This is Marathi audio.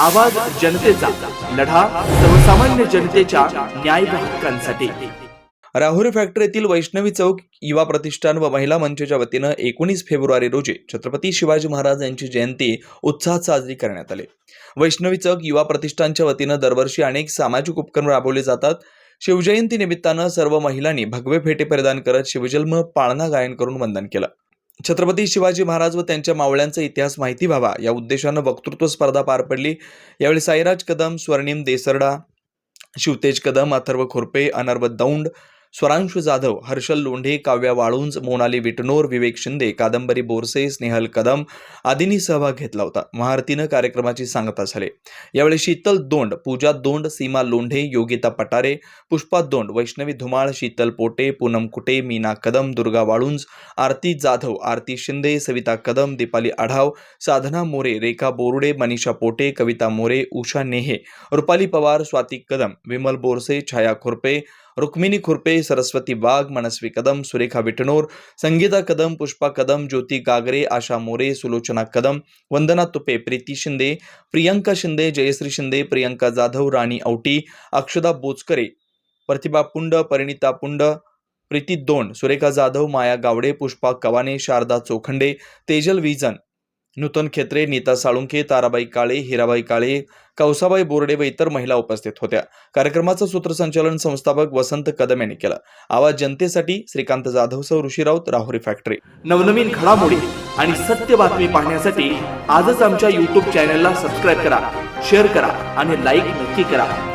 आवाज जनतेचा लढा सर्वसामान्य जनतेच्या न्याय हक्कांसाठी. राहुरी फॅक्टरीतील वैष्णवी चौक युवा प्रतिष्ठान व महिला मंचच्या वतीनं एकोणीस फेब्रुवारी रोजी छत्रपती शिवाजी महाराज यांची जयंती उत्साहात साजरी करण्यात आली. वैष्णवी चौक युवा प्रतिष्ठानच्या वतीनं दरवर्षी अनेक सामाजिक उपक्रम राबवले जातात. शिवजयंती निमित्तानं सर्व महिलांनी भगवे फेटे परिधान करत शिवजन्म पाळणा गायन करून वंदन केलं. छत्रपती शिवाजी महाराज व त्यांच्या मावळ्यांचा इतिहास माहिती व्हावा. या उद्देशानं वक्तृत्व स्पर्धा पार पडली. यावेळी साईराज कदम स्वर्णिम देसरडा शिवतेज कदम अथर्व खुरपे अनर्व दौंड स्वरांश जाधव हर्षल लोंढे काव्या वाळुंज मोनाली विटनोर विवेक शिंदे कादंबरी बोरसे स्नेहल कदम आदींनी सहभाग घेतला होता. महाआरतीनं कार्यक्रमाची सांगता झाले. यावेळी शीतल दोंड पूजा दोंड सीमा लोंढे योगिता पटारे पुष्पा दोंड वैष्णवी धुमाळ शीतल पोटे पूनम कुटे मीना कदम दुर्गा वाळुंज आरती जाधव आरती शिंदे सविता कदम दीपाली आढाव साधना मोरे रेखा बोरुडे मनीषा पोटे कविता मोरे उषा नेहे रुपाली पवार स्वाती कदम विमल बोरसे छाया खुरपे रुक्मिणी खुरपे सरस्वती वाघ मनस्वी कदम सुरेखा विठनोर संगीता कदम पुष्पा कदम ज्योती गागरे आशा मोरे सुलोचना कदम वंदना तुपे प्रीती शिंदे प्रियंका शिंदे जयश्री शिंदे प्रियंका जाधव राणी औटी अक्षदा बोचकरे प्रतिभा पुंड परिणिता पुंड प्रीती दोंड सुरेखा जाधव माया गावडे पुष्पा कवाने शारदा चोखंडे तेजल विजन नूतन खेत्रे नीता साळुंके ताराबाई काळे हिराबाई काळे कौसाबाई बोर्डे व इतर महिला उपस्थित होत्या. कार्यक्रमाचं सूत्रसंचालन संस्थापक वसंत कदम यांनी केलं. आवाज जनतेसाठी श्रीकांत जाधव सह ऋषी राऊत राहुरी फॅक्टरी. नवनवीन घडामोडी आणि सत्य बातमी पाहण्यासाठी आजच आमच्या युट्यूब चॅनलला सबस्क्राईब करा शेअर करा आणि लाईक नक्की करा.